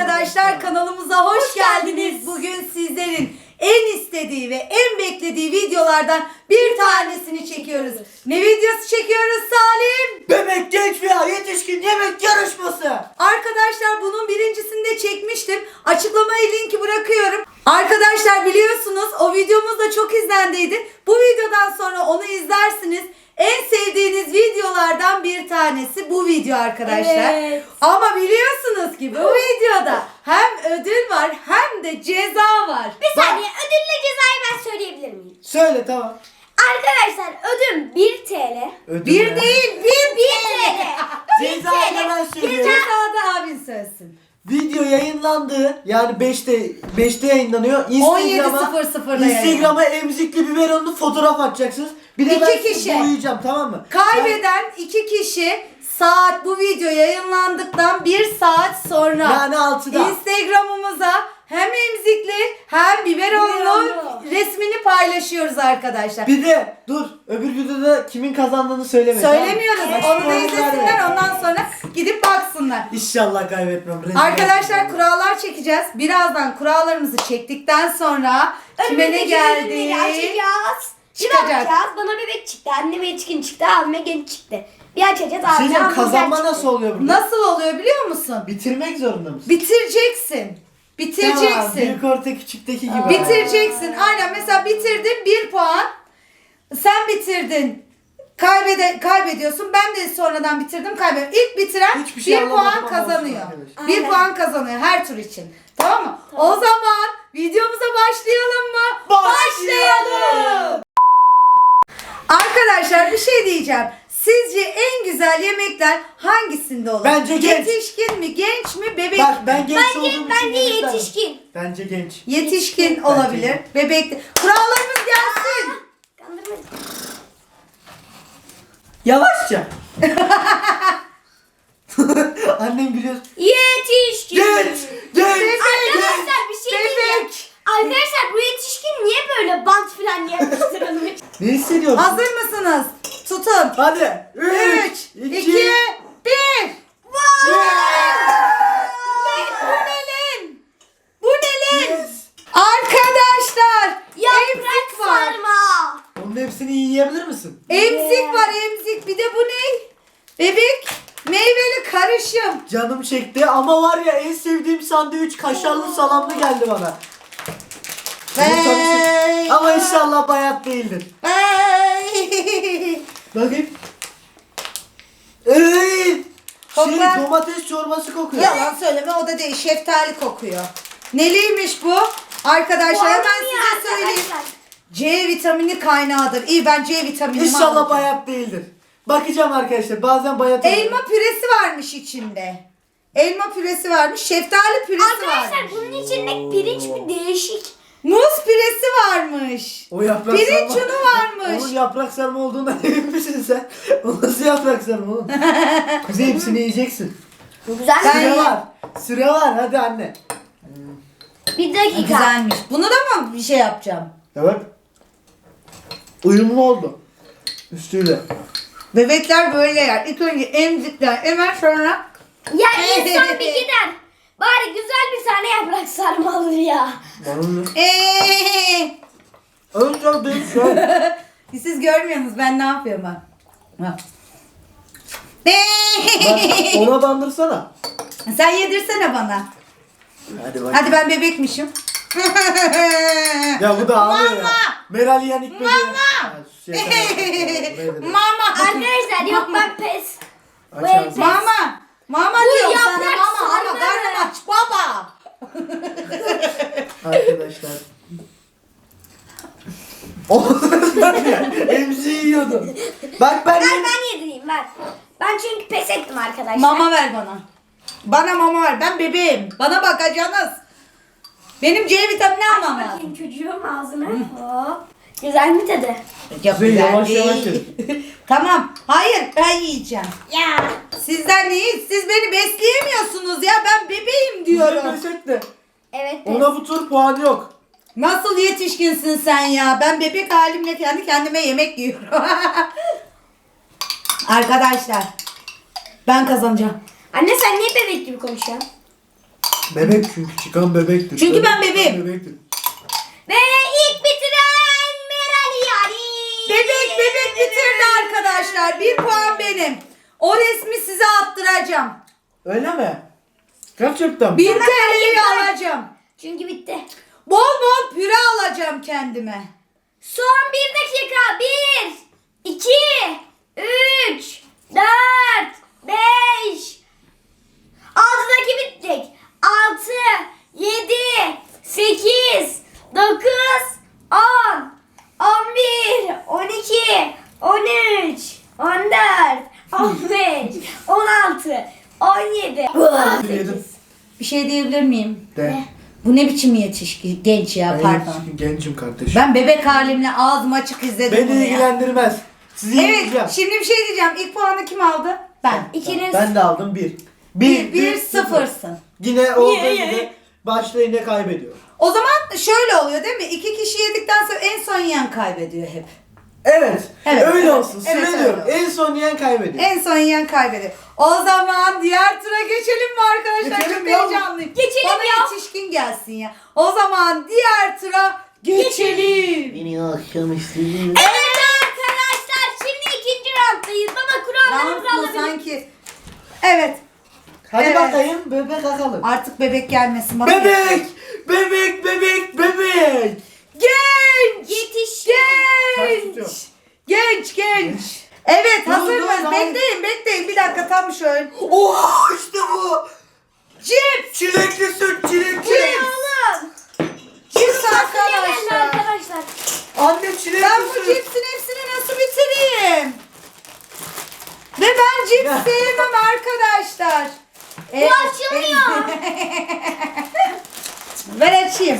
arkadaşlar kanalımıza hoş, Hoş geldiniz. geldiniz. Bugün sizlerin en istediği ve en beklediği videolardan bir tanesini çekiyoruz. Ne videosu çekiyoruz Salim? Bebek genç veya yetişkin yemek yarışması. Arkadaşlar bunun birincisini de çekmiştim. Açıklamaya linki bırakıyorum. Arkadaşlar biliyorsunuz o videomuz da çok izlendiydi. Bu videodan sonra onu izlersiniz. En sevdiğiniz videolardan bir tanesi bu video arkadaşlar. Evet. Ama biliyorsunuz ki bu videoda hem ödül var hem de ceza var. Bir saniye ödülle cezayı ben söyleyebilir miyim? Söyle tamam. Arkadaşlar ödül 1 TL. Ödül Bir ne? değil bir 1 TL. 1 Cezayı da ben söylüyorum. Cezada abin söylesin. Video yayınlandı. Yani 5'te 5'te yayınlanıyor. Instagram'a 17.00'da Instagram'a emzikli biberonlu fotoğraf atacaksınız. Bir de İki ben kişi. boyayacağım tamam mı? Kaybeden iki kişi saat bu video yayınlandıktan bir saat sonra Yani 6'da. Instagram'ımıza hem emzikli hem biberonlu Biberonlu. resmini paylaşıyoruz arkadaşlar. Bir de dur öbür videoda kimin kazandığını söyleme. Söylemiyoruz. Onu da izlesinler ondan sonra gidip baksınlar. İnşallah kaybetmem. rezil Arkadaşlar etmem. kurallar çekeceğiz. Birazdan kurallarımızı çektikten sonra kime ne Önümüzdeki geldi? açacağız. Bir Çıkacak. bakacağız. Bana bebek çıktı. Anneme yetişkin çıktı. Abime genç çıktı. Bir açacağız. Şey Abime diyeceğim, hamburger kazanma çıktı. nasıl oluyor burada? Nasıl oluyor biliyor musun? Bitirmek zorunda mısın? Bitireceksin. Tamam, Bitireceksin. büyük orta küçükteki gibi. Bitireceksin. Aynen mesela bitirdin bir puan. Sen bitirdin. Kaybede, kaybediyorsun. Ben de sonradan bitirdim kaybediyorum. İlk bitiren Hiçbir şey bir puan anlamadım kazanıyor. Bir Aynen. puan kazanıyor her tur için. Tamam mı? Tamam. O zaman videomuza başlayalım mı? Başlayalım. Arkadaşlar bir şey diyeceğim. Sizce en güzel yemekler hangisinde olur? Bence genç. Yetişkin mi, genç mi, bebek Bak mi? ben genç olduğum Bence, için bence yemekler- yetişkin. Bence genç. Yetişkin olabilir. Bebek de. Kurallarımız gelsin. Kandırma. Yavaşça. Annem biliyor. Yetişkin. Genç. Genç. Arkadaşlar bir şey diyeceğim. Bebek. Arkadaşlar bu yetişkin niye böyle bant falan yapıştırılmış? Ne hissediyorsun? Hazır mısınız? Tutun. Hadi. 3, 2, 1. Bu ne lan? Bu ne lan? Yes. Arkadaşlar. Yaprak emzik var. sarma. Onun hepsini yiyebilir misin? Emzik var emzik. Bir de bu ne? Bebek. Meyveli karışım. Canım çekti ama var ya en sevdiğim sandviç kaşarlı bana. Bunu tanıştık. Ama inşallah bayat değildir. Ay. Bakayım. Ey! Şey, Kokla. domates çorbası kokuyor. Yalan söyleme o da değil. Şeftali kokuyor. Neliymiş bu? Arkadaşlar hemen size söyleyeyim. C vitamini kaynağıdır. İyi ben C vitaminimi İnşallah alacağım. bayat değildir. Bakacağım arkadaşlar. Bazen bayat oluyor. Elma püresi varmış içinde. Elma püresi varmış. Şeftali püresi Arkadaşlar varmış. bunun içinde pirinç bir değişik. Muz püresi varmış. O yaprak Pirinç sarma. unu varmış. Onun yaprak sarma olduğundan emin misin sen? O nasıl yaprak sarma oğlum? Kuzey hepsini yiyeceksin. Bu güzel. Ben- Sıra var. Sıra var hadi anne. Bir dakika. Güzelmiş. Bunu da mı bir şey yapacağım? Evet. Uyumlu oldu. Üstüyle. Bebekler böyle yer. İlk önce emzikler. Hemen sonra Ya insan bir gider. Bari güzel bir tane yaprak sarma alır ya. Bana ne? Eee. Önce değil şu an. Siz görmüyorsunuz ben ne yapıyorum ha. Ha. Bak ona bandırsana. Sen yedirsene bana. Hadi bak. Hadi ben bebekmişim. Ya bu da ağlıyor ya. Mama. Meral Yanik beni. Mama. Da- Mama. Arkadaşlar yok ben pes. Mama. Mama Bu diyorum sana yaprak mama ama sarma. karnım aç baba. Arkadaşlar. Emziği yiyordu. Bak ben Ver ben yedireyim ver. Ben çünkü pes ettim arkadaşlar. Mama ver bana. Bana mama ver. Ben bebeğim. Bana bakacaksınız. Benim C vitamini almam lazım. bakayım çocuğum ağzını. Hop. Güzel mi? Çok Kuzey, güzel yavaş yavaş değil. tamam. Hayır ben yiyeceğim. Ya. Sizden neyiz? Siz beni besleyemiyorsunuz ya. Ben bebeğim diyorum. Diyorum. de. Evet. Ona bu tur puan yok. Nasıl yetişkinsin sen ya? Ben bebek halimle kendi kendime yemek yiyorum. Arkadaşlar. Ben kazanacağım. Anne sen niye bebek gibi konuşuyorsun? Bebek çünkü çıkan bebektir. Çünkü ben bebeğim. bebektir. Ve ilk bitiren. Bebek bebek bitirdi arkadaşlar. Bir puan benim. O resmi size attıracağım. Öyle mi? Gerçekten. 1000 TL'yi alacağım. Çünkü bitti. Bol bol püre alacağım kendime. Son bir dakika. Bir, iki, üç, dört, beş. Altıdaki bittik. Altı, yedi, sekiz, dokuz, on, on bir, on iki, on üç, on dört, on beş, on altı, on yedi, on Yedim. sekiz. Bir şey diyebilir miyim? De. Bu ne biçim yetişkin genç ya Ben pardon. yetişkin gencim kardeşim. Ben bebek halimle ağzım açık izledim bunu Beni ya. ilgilendirmez. Sizi Evet yeneceğim. şimdi bir şey diyeceğim. İlk puanı kim aldı? Ben. İkiniz. Ben de aldım bir. Bir, bir, sıfırsın. Yine olduğu gibi başta yine kaybediyor. O zaman şöyle oluyor değil mi? İki kişi yedikten sonra en son yiyen kaybediyor hep. Evet. Evet, öyle evet. olsun. Evet, Söylüyorum. öyle En son yiyen kaybediyor. En son yiyen kaybediyor. O zaman diğer tura geçelim mi arkadaşlar? Geçelim Çok ya. heyecanlıyım. Geçelim Bana ya. yetişkin gelsin ya. O zaman diğer tura geçelim. Beni akşam istediğiniz. Evet arkadaşlar şimdi ikinci rounddayız ama kurallarımızı Round mu alabiliriz. sanki? Evet. Hadi Evet. bakayım bebek akalım. Artık bebek gelmesin bana. Bebek! Bebek, bebek, bebek! Genç! Yetişkin. Ters Genç! Genç genç. Evet hazır dur, mıyız? Bekleyin bekleyin bir dakika tam şöyle. Oha işte bu! Cips! Çilekli süt, çilekli. Bu ne oğlum? Cips arkadaşlar. arkadaşlar. Anne çilekli Ben bu süt. cipsin hepsini nasıl bitireyim? Ve ben cips sevmem arkadaşlar. Bu açılmıyor. Ver açayım.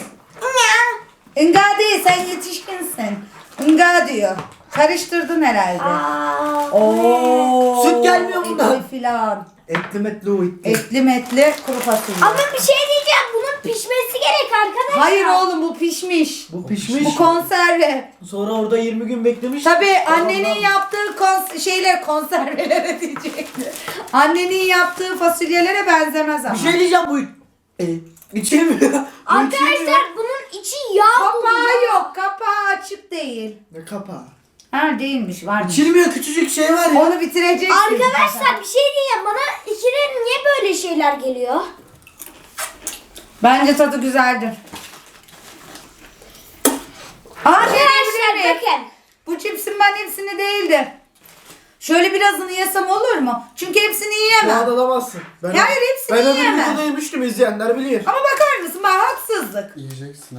Inga değil sen yetişkinsin. Inga diyor. Karıştırdın herhalde. Aa, Oo. Süt gelmiyor bundan. Etli filan. Etli metli o itti. Etli metli kuru fasulye. Ama bir şey diyeceğim. Bunun pişmesi gerek arkadaşlar. Hayır oğlum bu pişmiş. Bu pişmiş. Bu konserve. Sonra orada 20 gün beklemiş. Tabii annenin yaptığı kons şeyler konservelere diyecekti. Annenin yaptığı fasulyelere benzemez ama. Bir şey diyeceğim bu. E, Bu içilmiyor. Arkadaşlar bunun içi yağ dolu. Kapağı yok. Kapağı açık değil. Ne kapağı? Ha değilmiş varmış. İçilmiyor küçücük şey var ya. Onu bitireceksin. Arkadaşlar bir şey diyeceğim. Bana ikide niye böyle şeyler geliyor? Bence tadı güzeldir. Aa, Arkadaşlar bakın. Bu cipsin ben hepsini değildi. Şöyle birazını yesem olur mu? Çünkü hepsini yiyemem. alamazsın. Ben, Hayır, hepsini Ben öbür yiyemem. videoda yemiştim izleyenler bilir. Ama bakar mısın bak haksızlık. Yiyeceksin hepsini.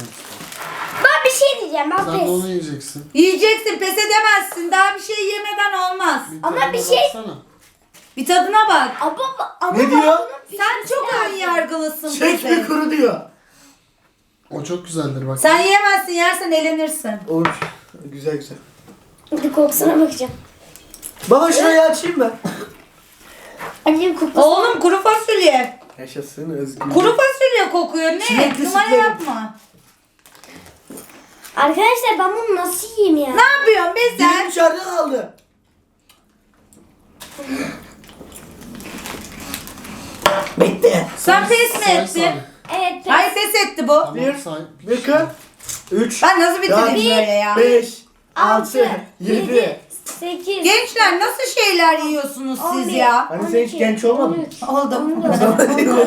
Ben bir şey diyeceğim. Ben Sen de pes. onu yiyeceksin. Yiyeceksin pes edemezsin. Daha bir şey yemeden olmaz. Ama tadına bir şey- baksana. Bir tadına bak. Ama, ama Ne diyor? Sen pişmesi çok ön yargılısın. Çek Pepe. kuru diyor. O çok güzeldir bak. Sen yiyemezsin yersen elenirsin. Olur. Güzel güzel. Bir kokusuna bakacağım. Baba şurayı açayım mı? Annem kokusu. Oğlum kuru fasulye. Yaşasın özgür. Kuru fasulye kokuyor. Ne? Çilekli Numara sütlerim. yapma. Arkadaşlar ben bunu nasıl yiyeyim ya? Ne yapıyorsun be Dilim sen? dışarıda kaldı. Bitti. Sen pes mi ettin? Evet. pes. Hayır pes etti bu. Tamam Bir. say. İki. Üç. Ben nasıl bitireyim böyle ya? Beş. Altı, yedi, Yedi. sekiz. Gençler nasıl şeyler yiyorsunuz siz ya? Hani sen hiç genç olmadın. Oldum. on dört, on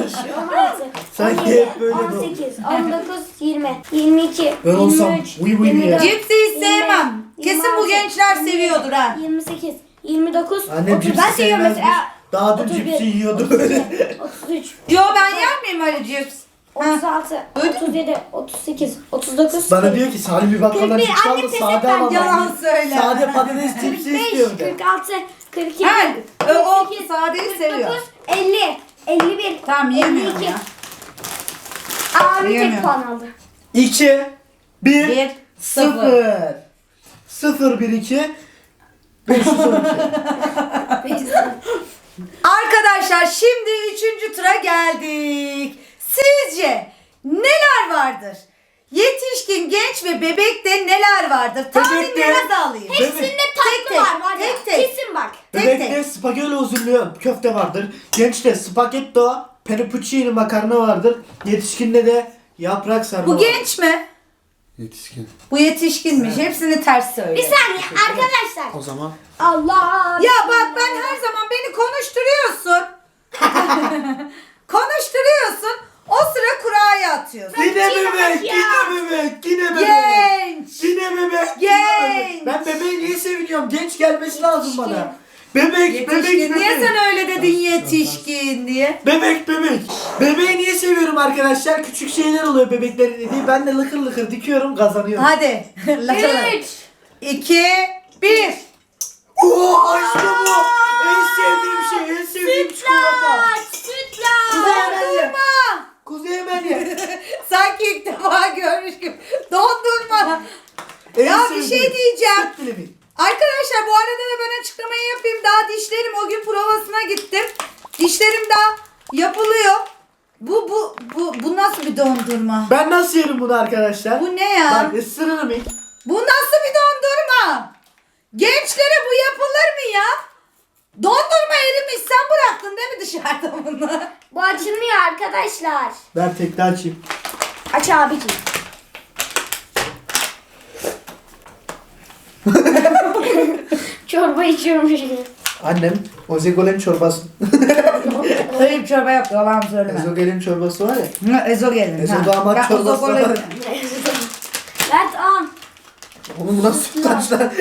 beş, on altı, Sanki on yedi, hep böyle on bu. sekiz, on dokuz, yirmi, yirmi iki, Ben olsam, yirmi üç, uyu uyu yirmi ya. dört, Cipsi hiç sevmem. Kesin bu gençler seviyordur ha. 28, 29, Annem 30. cipsi Ben seviyorum sevmezmiş. mesela. Daha dün 31, cipsi yiyordu 32, böyle. 33, Yo ben yer miyim öyle cips? 36, Duydun mu? 37, 38, 39, Bana diyor ki Salim bir bakkaldan 41, cips anne aldı pes sade etmem, alalım. yalan söyle. Sade patates cipsi 45, istiyorum de. 46, 42, Ha, ö- o 48, sadeyi 49, seviyor. 50, 51, Tamam yemiyorum 52. ya. Abi tek Yemiyorum. puan aldı. 2 1 Bir, 0 0 1 2 512 Arkadaşlar şimdi üçüncü tura geldik. Sizce neler vardır? Yetişkin, genç ve bebekte neler vardır? Tahminlerinizi alayım. Hepsinde tatlı Tek tek, var var ya. tek tek. Kesin bak. Tek Bebekte spagetti uzunluğu köfte vardır. Gençte spagetto, penipuccini makarna vardır. Yetişkinde de yaprak sarma Bu vardır. genç mi? Yetişkin. Bu yetişkinmiş. Hepsini ters söyle. Bir saniye arkadaşlar. O zaman Allah. Ya bak ben her zaman beni konuşturuyorsun. konuşturuyorsun. O sıra kuraya atıyorsun. Yine bebek, yine bebek, yine bebek. Genç. Yine bebek. Genç. yine bebek. Ben bebeği niye seviniyorum? Genç gelmesi lazım bana. Bebek, bebek, Yetişkin. Niye bebek. sen öyle dedin yetişkin diye? Bebek, bebek. Bebeği niye seviyorum arkadaşlar? Küçük şeyler oluyor bebeklerin dediği. Ben de lıkır lıkır dikiyorum, kazanıyorum. Hadi. 3. 2 1 Oo, işte bu. En sevdiğim şey, en sevdiğim çikolata. Sütlaç. Kuzey ye. Dondurma. Kuzey ye. Sanki ilk defa görmüş gibi. Dondurma. En Ya bir sevdiğim. şey diyeceğim. Süt dilimi. Arkadaşlar bu arada da ben açıklamayı yapayım. Daha dişlerim o gün provasına gittim. Dişlerim daha yapılıyor. Bu bu bu bu nasıl bir dondurma? Ben nasıl yerim bunu arkadaşlar? Bu ne ya? Bak ısırırım ilk. Bu nasıl bir dondurma? Gençlere bu yapılır mı ya? Dondurma erimiş. Sen bıraktın değil mi dışarıda bunu? Bu açılmıyor arkadaşlar. Ben tekrar açayım. Aç abiciğim. Çorba içiyormuş gibi. Annem Ozegolen çorbası. Öyle bir çorba yaptı. Yalan söyleme. Ezogelin çorbası var ya. Hı, Ezo gelin. Ezo ha. damat Ya, çorbası var. gelin. Ver tamam. Oğlum bu nasıl sütlaçlar?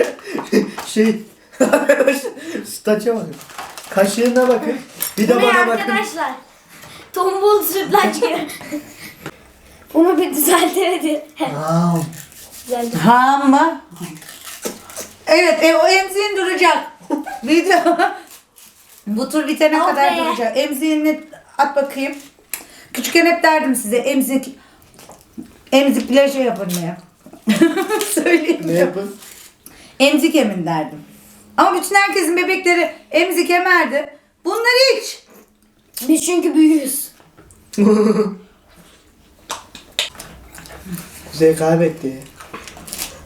şey sütlaça bakın. Kaşığına bakın. Bir de Bu ne bana bakın. arkadaşlar? Tombul sütlaç gibi. Bunu bir düzeltemedi. Düzeldi. Ha mı? Evet e, o emziğin duracak. Video. Bu tur bitene Oh kadar duracak. Emziğini at bakayım. Küçükken hep derdim size emzik emzikle şey yapın diye. Söyleyeyim. ne yapın? Emzik emin derdim. Ama bütün herkesin bebekleri emzik emerdi. Bunları hiç. Biz çünkü büyüğüz. Kuzey kaybetti.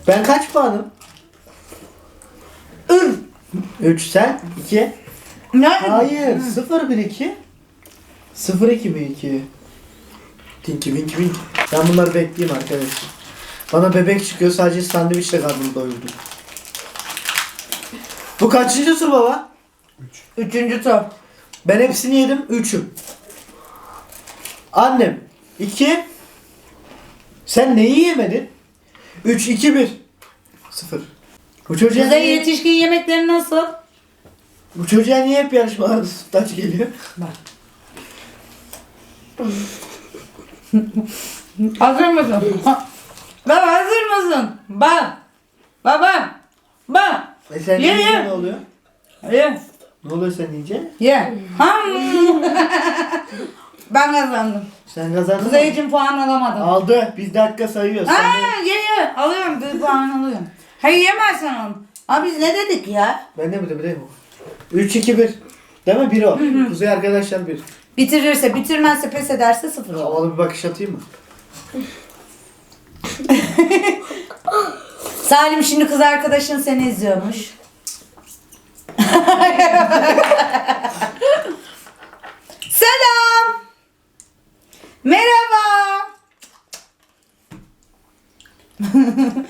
Ben kaç puanım? Ün. 3 sen 2. Ne? Hayır 0 1 2. 0 2 1 2. Tinky winky wink. Ben bunları bekleyeyim arkadaşlar. Bana bebek çıkıyor sadece sandviçle karnımı doyurdum. Bu kaçıncı tur baba? Üçüncü tur. Ben hepsini yedim. 3'üm. Annem 2. Sen neyi yemedin? 3 2 1. 0. Bu çocuğa Size niye, yetişkin yemekleri nasıl? bu çocuğa niye hep yarışmalarda sütlaç geliyor? Hazır mısın? Baba hazır mısın? Bak. Baba. Bak. E sen Ye, ye. ne oluyor? Ye. Ne oluyor sen yiyince? Ye. Ha. ben kazandım. Sen kazandın mı? Kuzey için puan alamadım. Aldı. Biz dakika sayıyoruz. Sen de- ye ye. Alıyorum. Bir puan alıyorum. Hayır yemezsen onu. Abi biz ne dedik ya? Ben de mi de değil mi? 3 2 1. Değil mi? 1 o. Kuzey arkadaşlar 1. Bitirirse, bitirmezse, pes ederse sıfır olur. Havalı bir bakış atayım mı? Salim şimdi kız arkadaşın seni izliyormuş. Selam. Merhaba.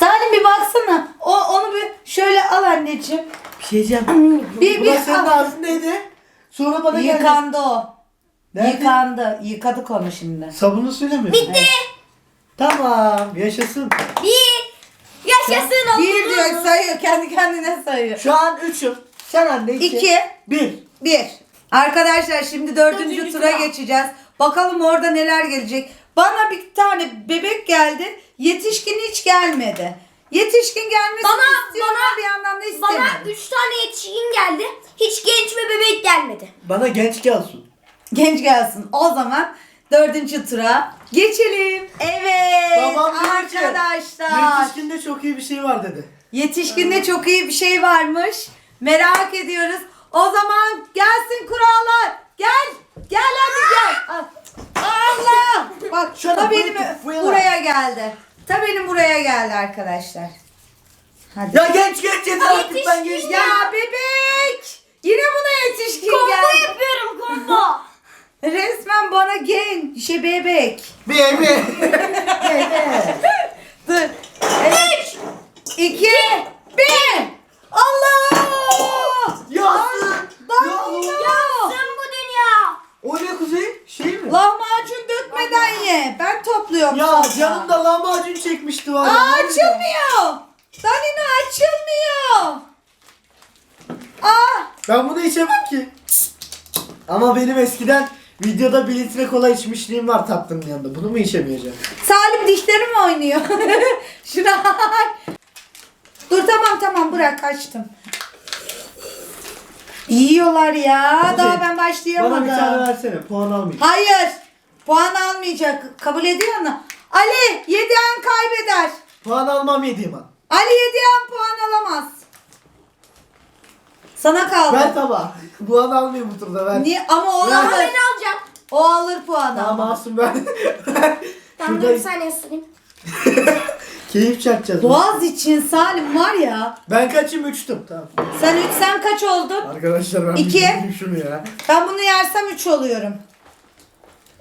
Salim bir baksana. O onu bir şöyle al anneciğim. Bir şey diyeceğim. Bir bir da senin al. ağzındaydı. Sonra bana geldi. Yıkandı o. Nerede? Yıkandı. Yıkadık onu şimdi. Sabunlu suyla mı? Bitti. Tamam. Yaşasın. Bir. Yaşasın Bir okulumuz. diyor sayıyor. Kendi kendine sayıyor. Şu an 3'üm. Sen anne 2. İki. 1. Bir. Arkadaşlar şimdi dördüncü, Dördüncü tura tura. geçeceğiz. Bakalım orada neler gelecek. Bana bir tane bebek geldi. Yetişkin hiç gelmedi. Yetişkin gelmesini Bana- istiyorum bana- bir yandan da istemiyorum. Bana 3 tane yetişkin geldi. Hiç genç ve bebek gelmedi. Bana genç gelsin. Genç gelsin. O zaman dördüncü tura geçelim. Evet Babam dedi ki, arkadaşlar. Yetişkinde çok iyi bir şey var dedi. Yetişkinde çok iyi bir şey varmış. Merak ediyoruz. O zaman gelsin kurallar. Gel. Gel hadi gel. Al. Allah. Bak Şuna da benim. Uğur geldi. Ta benim buraya geldi arkadaşlar. Hadi. Ya genç genç yeter artık ben genç Ya bebek! Yine buna yetişkin Combo geldi. yapıyorum combo. Resmen bana genç, şey bebek. Baby. Dur. Üç, iki, bir. Allah! Yansın. Yansın bu dünya. O ne kuzey? Şey mi? Lahmacun dökmeden ye. Ben topluyorum. Ya sonra. canım da lahmacun çekmişti var. Aa açılmıyor. Danino açılmıyor. Aa Ben bunu içemem ki. Ama benim eskiden videoda bir litre kola içmişliğim var tatlının yanında. Bunu mu içemeyeceğim? Salim dişlerim oynuyor. Şuna. Dur tamam tamam bırak açtım. Yiyorlar ya. Kuzey, Daha ben Bana bir tane başlayamadım. versene. Puan almayayım. Hayır. Puan almayacak. Kabul ediyor mu? Ali yediğin kaybeder. Puan almam yediğim an. Ali yediğin puan alamaz. Sana kaldı. Ver tabağı. Puan almayayım bu turda ver. Niye? Ama o Ver. alır. Ben alacağım. O alır puanı. Tamam alsın ben. Tamam dur Şurada bir saniye ısırayım. keyif çakacağız. Boğaz için Salim var ya. Ben kaçım uçtum. Tamam. Sen üç sen kaç oldun? Arkadaşlar ben İki. bir yiyeyim şunu ya. Ben bunu yersem 3 oluyorum.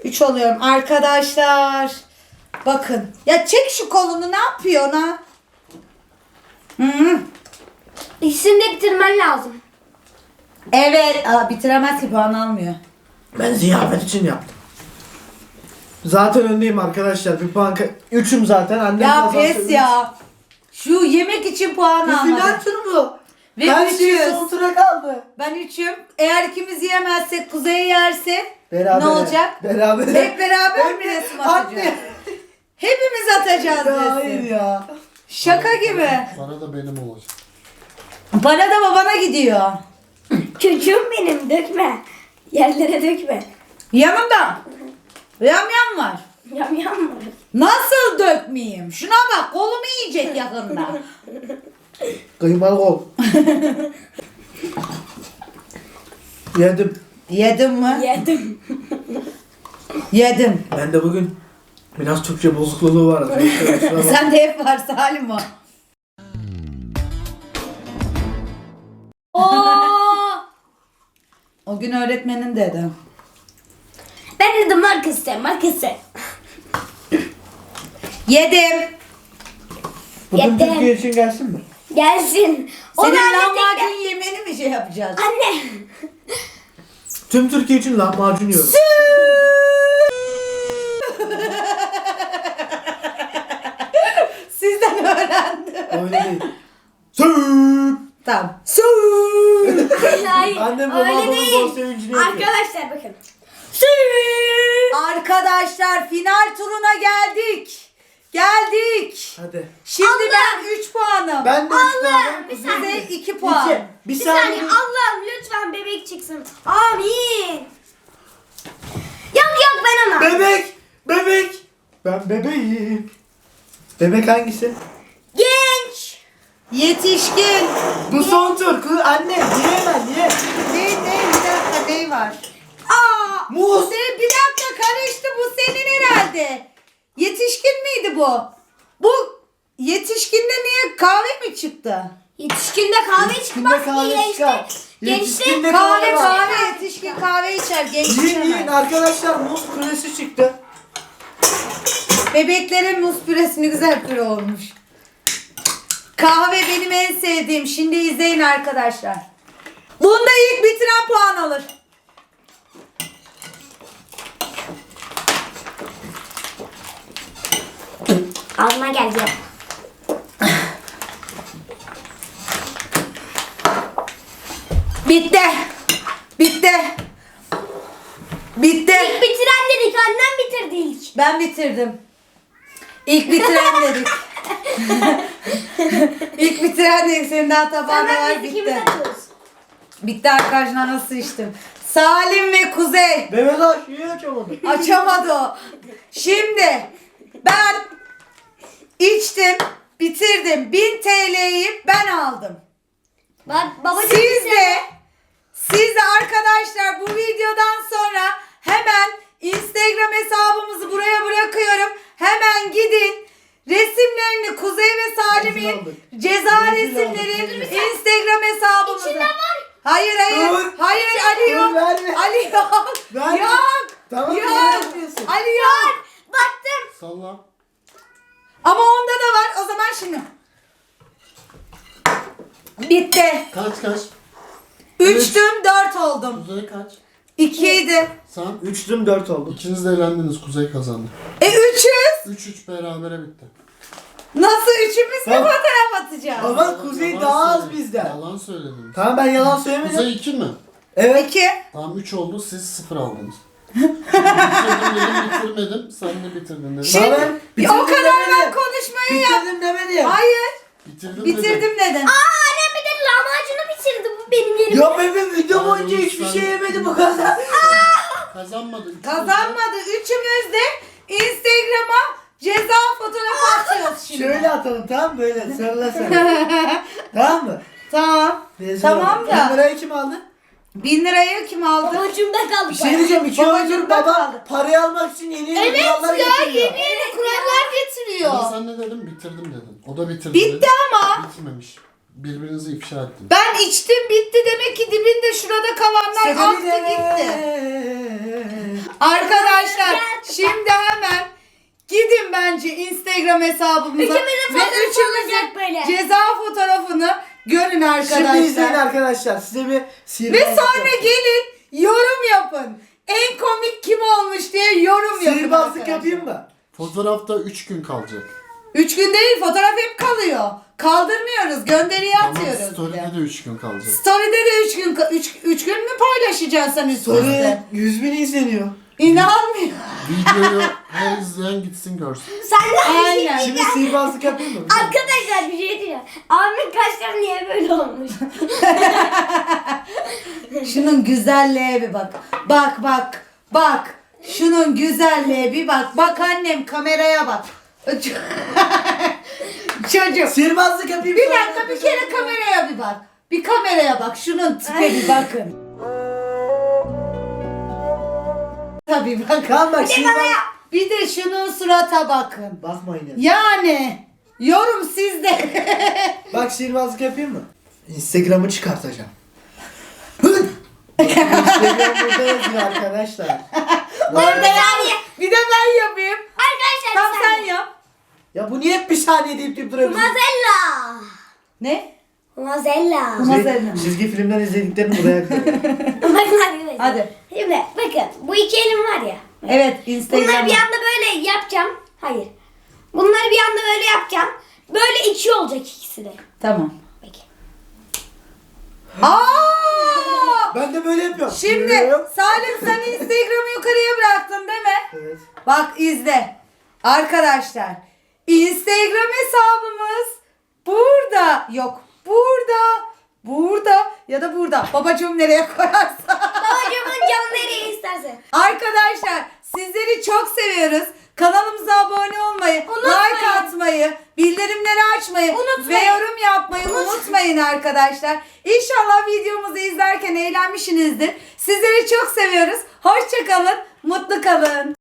3 oluyorum. Arkadaşlar. Bakın. Ya çek şu kolunu ne yapıyor ha? Hı. İkisini de bitirmen lazım. Evet. Aa, bitiremez ki puan almıyor. Ben ziyafet için yaptım. Zaten öndeyim arkadaşlar. Bir puan ka- Üçüm zaten. Annem Ya kazansa pes üç. ya. Şu yemek için puan Bu final almadım. turu mu? Ve Her şey üçüz. son tura kaldı. Ben üçüm. Eğer ikimiz yiyemezsek Kuzey yerse Beraber. ne olacak? Beraber. Hep beraber mi resim atacağız? Anne. Hepimiz atacağız hayır resim. ya. Şaka gibi. Para da benim olacak. Para da babana gidiyor. Çocuğum benim dökme. Yerlere dökme. Yanımda. Yam yam var. Yam yam mı? Nasıl dökmeyeyim? Şuna bak kolumu yiyecek yakında. Kıymalı kol. Yedim. Yedim mi? Yedim. Yedim. Ben de bugün biraz Türkçe bozukluğu var. bakmayın. Sen de hep var Salim o. Oo! O gün öğretmenin dedi. Ben dedim markası markası. Yedim. Bugün Yedim. Türkiye için gelsin mi? Gelsin. Onu Senin anlatacak. lahmacun yemeni mi şey yapacağız? Anne. Tüm Türkiye için lahmacun yiyorum. Sizden öğrendim. Öyle değil. Annem öyle babamın değil. sevincini yapıyor. Arkadaşlar bakın. Arkadaşlar final turuna geldik. Geldik. Hadi. Şimdi Allah! ben 3 puanım. Ben de üç tane. bir Size saniye. 2 puan. İki. Bir Bir saniye saniye. Allah'ım lütfen bebek çıksın. Amin. Yok yok ben ona. Bebek. Bebek. Ben bebeğim. Bebek hangisi? Yetişkin. Bu son tur. Kız anne yiyemem ye. Değil değil bir dakika ney var? Aa. Muz. Sen bir dakika karıştı bu senin herhalde. Yetişkin miydi bu? Bu yetişkinde niye kahve mi çıktı? Yetişkinde kahve çıkmaz Yetişkinde kahve ki çıkar. işte. Yetişkinde Gençte Kahve var. kahve yetişkin kahve içer genç Yiyin yiyin içemez. arkadaşlar muz püresi çıktı. Bebeklerin muz püresini güzel püre olmuş. Kahve benim en sevdiğim. Şimdi izleyin arkadaşlar. Bunda ilk bitiren puan alır. Ağzıma geldi. Bitti. Bitti. Bitti. İlk bitiren dedik annem bitirdi ilk. Ben bitirdim. İlk bitiren dedik. İlk bitiren dedik. Senin daha tabağında var bitti. Bitti arkadaşlar nasıl içtim. Salim ve Kuzey. Mehmet Aş niye açamadı? Açamadı o. Şimdi ben içtim, bitirdim. 1000 TL'yi ben aldım. Bak babacığım Siz de siz de arkadaşlar bu videodan sonra hemen Instagram hesabımızı buraya bırakıyorum. Hemen gidin resimlerini Kuzey ve Salim'in ceza Rezil resimleri. Instagram hesabımıza. İçinde var. Hayır hayır. Dur. Hayır Ali Dur, yok. verme. Ali yok. Verme. Yok. Tamam Yok. Ali yok. Baktım. Salla. Ama onda da var. O zaman şimdi. Bitti. Kaç kaç. Üçtüm dört oldum. Kuzey kaç. İkiydi. Sen? Üçtüm dört oldu. İkiniz de elendiniz. Kuzey kazandı. E üçüz. 3-3 berabere bitti. Nasıl üçümüz mü Tamam. fotoğraf atacağız? Ama Kuzey Yalan daha az söyledin. bizden. Yalan söylediniz. Tamam ben yalan söylemedim. Kuzey 2 mi? Evet. İki. Tamam 3 oldu. Siz 0 aldınız. bitirdim dedim bitirmedim. Sen de bitirdin dedim. Şimdi- Bana Ya bitirdim o kadar ben konuşmayı yap. Bitirdim demedim. Hayır. Bitirdim, dedim. Bitirdim dedin. Aa annem bir de lahmacunu bitirdi. Bu benim yerim. Ya benim video Ay, boyunca hiçbir lütfen. şey yemedim bu kadar. Kazanmadı. Üçünüz de- Kazanmadı. Üçümüz de Instagram'a ceza fotoğrafı atıyoruz şimdi. Şöyle atalım tamam mı? Böyle sarıla sarıla. tamam mı? Tamam. Neyse, Tamam bak. da. Kamerayı kim aldı? Bin lirayı kim aldı? Babacımda kaldı. Bir şey diyeceğim. iki Babacım da baba kaldı. parayı almak için yeni yeni kurallar getiriyor. yeni kurallar getiriyor. Ama sen ne dedin? Bitirdim dedin. O da bitirdi. Bitti dedi. ama. Bitmemiş. Birbirinizi ifşa ettiniz. Ben içtim bitti demek ki dibinde şurada kalanlar aktı gitti. Arkadaşlar şimdi hemen gidin bence Instagram hesabımıza Üçümüzün ve fotoğrafı olacak böyle. ceza fotoğrafını görün Şimdi izleyin arkadaşlar. arkadaşlar. Size bir Ve sihirbazlık sonra gelin yorum yapın. En komik kim olmuş diye yorum yapın. Sihirbazlık arkadaşlar. yapayım mı? Fotoğrafta 3 gün kalacak. Üç gün değil fotoğraf hep kalıyor. Kaldırmıyoruz gönderiye Ama atıyoruz. story'de de 3 gün kalacak. Story'de de üç gün, üç, üç gün mü paylaşacaksın sen üst Soru üste? 100 bin izleniyor. İnanmıyorum. Videoyu her izleyen gitsin görsün. Sen de Aynen. Şimdi sihirbazlık yapayım mı? Arkadaşlar bir şey diyeceğim. Abimin kaşları niye böyle olmuş? Şunun güzelliğe bir bak. Bak bak. Bak. Şunun güzelliğe bir bak. Bak annem kameraya bak. Çocuk. Sihirbazlık yapayım. Bir sonra dakika bir kere kameraya bir bak. Bir kameraya bak. Şunun tipe bir bakın. Tabii bak. Tamam bak sihirbaz... Bir de şunun surata bakın. Bakmayın ya. Yani yorum sizde. Bak sihirbazlık yapayım mı? Instagram'ı çıkartacağım. Instagram burada yazıyor arkadaşlar. Orada Bir ya. saniye. Bir de ben yapayım. Arkadaşlar Tam sen yap. Ya bu niye hep bir saniye deyip deyip duruyor? Mazella. Ne? Mazella. Mazella. Çizgi filmden izlediklerini buraya koyuyor. Bakın arkadaşlar. Hadi. Şimdi bakın bu iki elim var ya. Evet Bunları Instagram'da. bir anda böyle yapacağım. Hayır. Bunları bir anda böyle yapacağım. Böyle iki olacak ikisi de. Tamam. Peki. Aa! ben de böyle yapıyorum. Şimdi Salim sen Instagram'ı yukarıya bıraktın değil mi? Evet. Bak izle. Arkadaşlar Instagram hesabımız burada. Yok burada. Burada ya da burada. Babacığım nereye koyarsa. Babacığımın canı nereye isterse. Arkadaşlar sizleri çok seviyoruz. Kanalımıza abone olmayı, Unutmayın. like atmayı, bildirimleri açmayı Unutmayın. ve yorum yapmayı unutmayın arkadaşlar. İnşallah videomuzu izlerken eğlenmişsinizdir. Sizleri çok seviyoruz. Hoşçakalın, mutlu kalın.